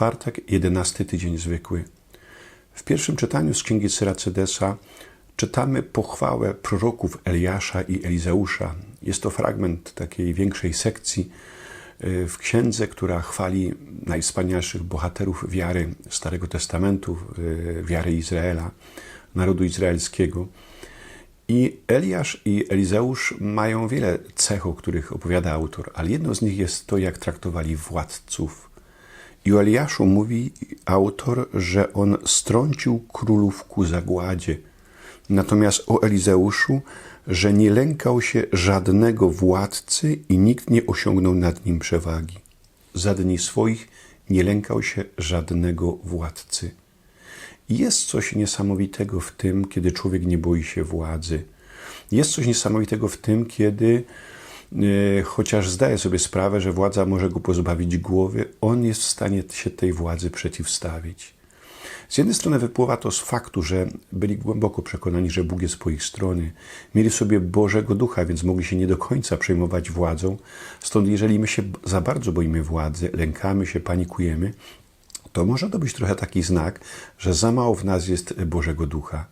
czwartek, jedenasty tydzień zwykły. W pierwszym czytaniu z Księgi Syracydesa czytamy pochwałę proroków Eliasza i Elizeusza. Jest to fragment takiej większej sekcji y, w księdze, która chwali najwspanialszych bohaterów wiary Starego Testamentu, y, wiary Izraela, narodu izraelskiego. I Eliasz i Elizeusz mają wiele cech, o których opowiada autor, ale jedną z nich jest to, jak traktowali władców. I o mówi autor, że on strącił królów ku zagładzie. Natomiast o Elizeuszu, że nie lękał się żadnego władcy i nikt nie osiągnął nad nim przewagi. Za dni swoich nie lękał się żadnego władcy. Jest coś niesamowitego w tym, kiedy człowiek nie boi się władzy. Jest coś niesamowitego w tym, kiedy chociaż zdaje sobie sprawę, że władza może go pozbawić głowy, on jest w stanie się tej władzy przeciwstawić. Z jednej strony wypływa to z faktu, że byli głęboko przekonani, że Bóg jest po ich stronie. Mieli sobie Bożego Ducha, więc mogli się nie do końca przejmować władzą. Stąd jeżeli my się za bardzo boimy władzy, lękamy się, panikujemy, to może to być trochę taki znak, że za mało w nas jest Bożego Ducha.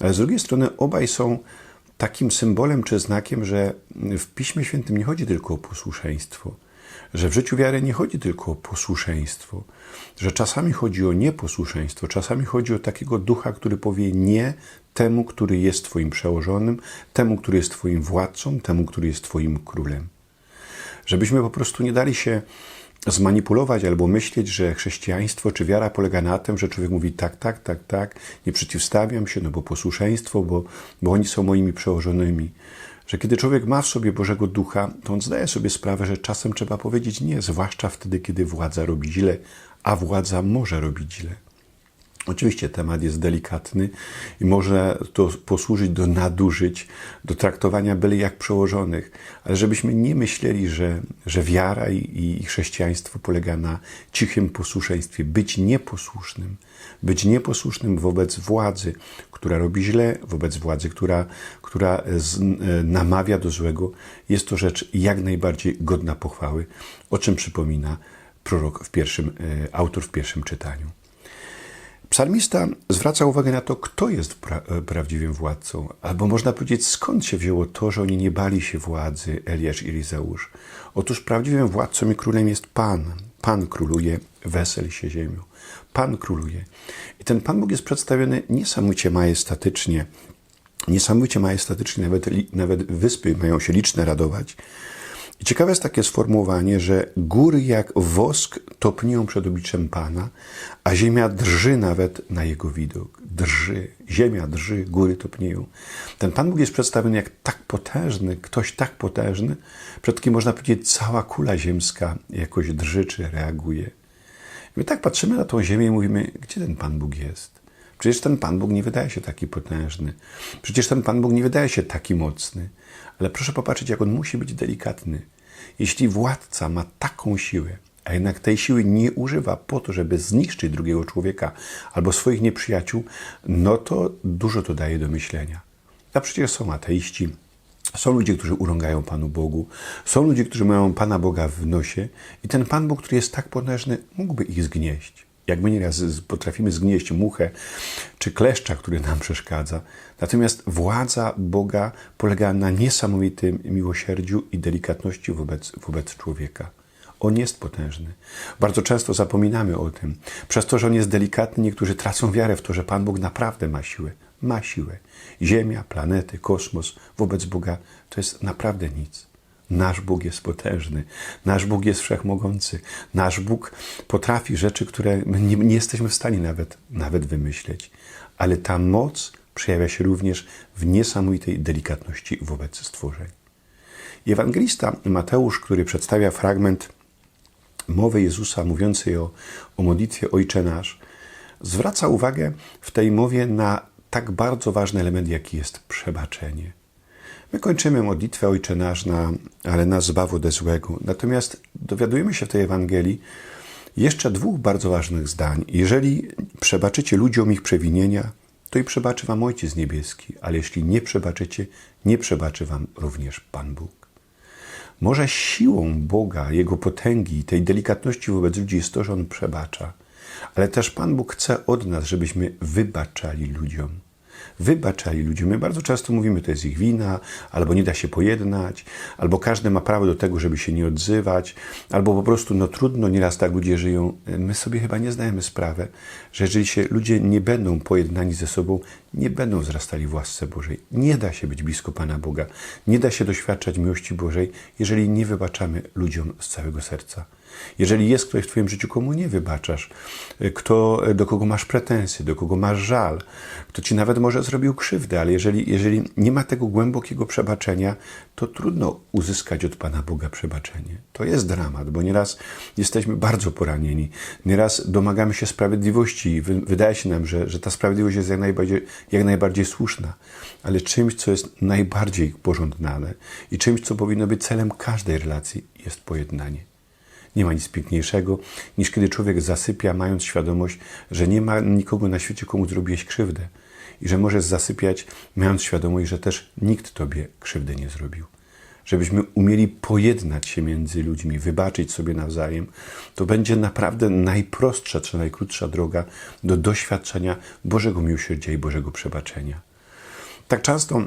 Ale z drugiej strony obaj są takim symbolem czy znakiem, że w Piśmie Świętym nie chodzi tylko o posłuszeństwo, że w życiu wiary nie chodzi tylko o posłuszeństwo, że czasami chodzi o nieposłuszeństwo, czasami chodzi o takiego ducha, który powie nie temu, który jest Twoim przełożonym, temu, który jest Twoim władcą, temu, który jest Twoim królem. Żebyśmy po prostu nie dali się zmanipulować albo myśleć, że chrześcijaństwo czy wiara polega na tym, że człowiek mówi tak, tak, tak, tak, nie przeciwstawiam się, no bo posłuszeństwo, bo, bo oni są moimi przełożonymi. Że kiedy człowiek ma w sobie Bożego Ducha, to on zdaje sobie sprawę, że czasem trzeba powiedzieć nie, zwłaszcza wtedy, kiedy władza robi źle, a władza może robić źle. Oczywiście temat jest delikatny i może to posłużyć do nadużyć, do traktowania byle jak przełożonych, ale żebyśmy nie myśleli, że, że wiara i, i chrześcijaństwo polega na cichym posłuszeństwie. Być nieposłusznym, być nieposłusznym wobec władzy, która robi źle, wobec władzy, która, która z, e, namawia do złego, jest to rzecz jak najbardziej godna pochwały, o czym przypomina prorok w pierwszym, e, autor w pierwszym czytaniu. Psalmista zwraca uwagę na to, kto jest pra prawdziwym władcą, albo można powiedzieć, skąd się wzięło to, że oni nie bali się władzy Eliasz i Elizeusz. Otóż prawdziwym władcą i królem jest Pan. Pan króluje, wesel się ziemią. Pan króluje. I ten Pan Bóg jest przedstawiony niesamowicie majestatycznie. Niesamowicie majestatycznie, nawet, nawet wyspy mają się liczne radować. I ciekawe jest takie sformułowanie, że góry jak wosk topnieją przed obliczem Pana, a ziemia drży nawet na jego widok. Drży, ziemia drży, góry topnieją. Ten Pan Bóg jest przedstawiony jak tak potężny, ktoś tak potężny, przed kim można powiedzieć cała kula ziemska jakoś drży czy reaguje. My tak patrzymy na tą ziemię i mówimy, gdzie ten Pan Bóg jest? Przecież ten Pan Bóg nie wydaje się taki potężny. Przecież ten Pan Bóg nie wydaje się taki mocny. Ale proszę popatrzeć, jak on musi być delikatny. Jeśli władca ma taką siłę, a jednak tej siły nie używa po to, żeby zniszczyć drugiego człowieka albo swoich nieprzyjaciół, no to dużo to daje do myślenia. A przecież są ateiści, są ludzie, którzy urągają Panu Bogu, są ludzie, którzy mają Pana Boga w nosie i ten Pan Bóg, który jest tak potężny, mógłby ich zgnieść. Jak my nieraz potrafimy zgnieść muchę czy kleszcza, który nam przeszkadza. Natomiast władza Boga polega na niesamowitym miłosierdziu i delikatności wobec, wobec człowieka. On jest potężny. Bardzo często zapominamy o tym. Przez to, że on jest delikatny, niektórzy tracą wiarę w to, że Pan Bóg naprawdę ma siłę. Ma siłę. Ziemia, planety, kosmos wobec Boga to jest naprawdę nic. Nasz Bóg jest potężny, nasz Bóg jest wszechmogący, nasz Bóg potrafi rzeczy, które nie, nie, jesteśmy w stanie nawet, nawet wymyśleć. Ale ta moc przejawia się również w niesamowitej delikatności wobec stworzeń. Ewangelista Mateusz, który przedstawia fragment mowy Jezusa mówiącej o, o modlitwie Ojcze Nasz, zwraca uwagę w tej mowie na tak bardzo ważny element, jaki jest przebaczenie. My kończymy modlitwę Ojcze Nasz, na, ale nas zbaw ode złego. Natomiast dowiadujemy się w tej Ewangelii jeszcze dwóch bardzo ważnych zdań. Jeżeli przebaczycie ludziom ich przewinienia, to i przebaczy wam Ojciec Niebieski, ale jeśli nie przebaczycie, nie przebaczy wam również Pan Bóg. Może siłą Boga, Jego potęgi, tej delikatności wobec ludzi jest to, że On przebacza. Ale też Pan Bóg chce od nas, żebyśmy wybaczali ludziom. Wybaczali ludziom. My bardzo często mówimy, to jest ich wina, albo nie da się pojednać, albo każdy ma prawo do tego, żeby się nie odzywać, albo po prostu no trudno, nieraz tak ludzie żyją. My sobie chyba nie zdajemy sprawy, że jeżeli się ludzie nie będą pojednani ze sobą, nie będą wzrastali w łasce Bożej. Nie da się być blisko Pana Boga. Nie da się doświadczać miłości Bożej, jeżeli nie wybaczamy ludziom z całego serca. Jeżeli jest ktoś w Twoim życiu, komu nie wybaczasz, kto, do kogo masz pretensje, do kogo masz żal, kto Ci nawet może zrobił krzywdę, ale jeżeli, jeżeli nie ma tego głębokiego przebaczenia, to trudno uzyskać od Pana Boga przebaczenie. To jest dramat, bo nieraz jesteśmy bardzo poranieni, nieraz domagamy się sprawiedliwości i wy, wydaje się nam, że, że ta sprawiedliwość jest jak najbardziej, jak najbardziej słuszna, ale czymś, co jest najbardziej pożądane i czymś, co powinno być celem każdej relacji, jest pojednanie. Nie ma nic piękniejszego, niż kiedy człowiek zasypia, mając świadomość, że nie ma nikogo na świecie, komu zrobiłeś krzywdę. I że możesz zasypiać, mając świadomość, że też nikt tobie krzywdy nie zrobił. Żebyśmy umieli pojednać się między ludźmi, wybaczyć sobie nawzajem, to będzie naprawdę najprostsza czy najkrótsza droga do doświadczenia Bożego miłosierdzia i Bożego przebaczenia. Tak często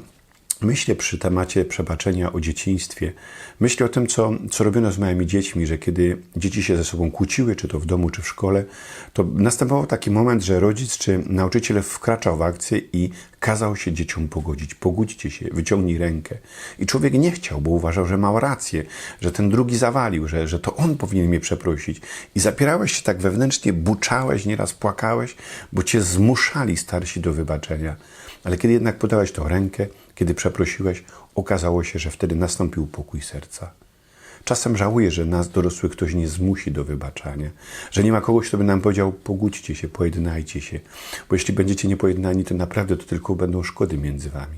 Myślę przy temacie przebaczenia o dzieciństwie. Myślę o tym, co, co robiono z małymi dziećmi, że kiedy dzieci się ze sobą kłóciły, czy to w domu, czy w szkole, to następował taki moment, że rodzic czy nauczyciel wkraczał w akcję i kazał się dzieciom pogodzić. Pogódźcie się, wyciągnij rękę. I człowiek nie chciał, bo uważał, że ma rację, że ten drugi zawalił, że, że to on powinien mnie przeprosić. I zapierałeś się tak wewnętrznie, buczałeś, nieraz płakałeś, bo cię zmuszali starsi do wybaczenia. Ale kiedy jednak podałeś tą rękę, kiedy przeprosiłeś, okazało się, że wtedy nastąpił pokój serca. Czasem żałuję, że nas dorosłych ktoś nie zmusi do wybaczania, że nie ma kogoś, kto by nam powiedział: pogódźcie się, pojednajcie się, bo jeśli będziecie niepojednani, to naprawdę to tylko będą szkody między wami.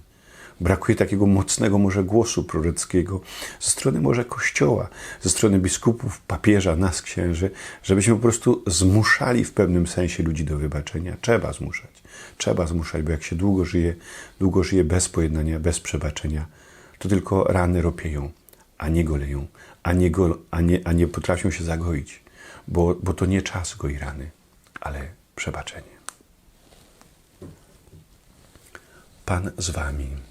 Brakuje takiego mocnego może głosu prorockiego ze strony może Kościoła, ze strony biskupów, papieża, nas księży, żebyśmy po prostu zmuszali w pewnym sensie ludzi do wybaczenia. Trzeba zmuszać. Trzeba zmuszać, bo jak się długo żyje, długo żyje bez pojednania, bez przebaczenia, to tylko rany ropieją, a nie goleją, a nie, go, a nie, a nie potrafią się zagoić, bo, bo to nie czas goi rany, ale przebaczenie. Pan z wami.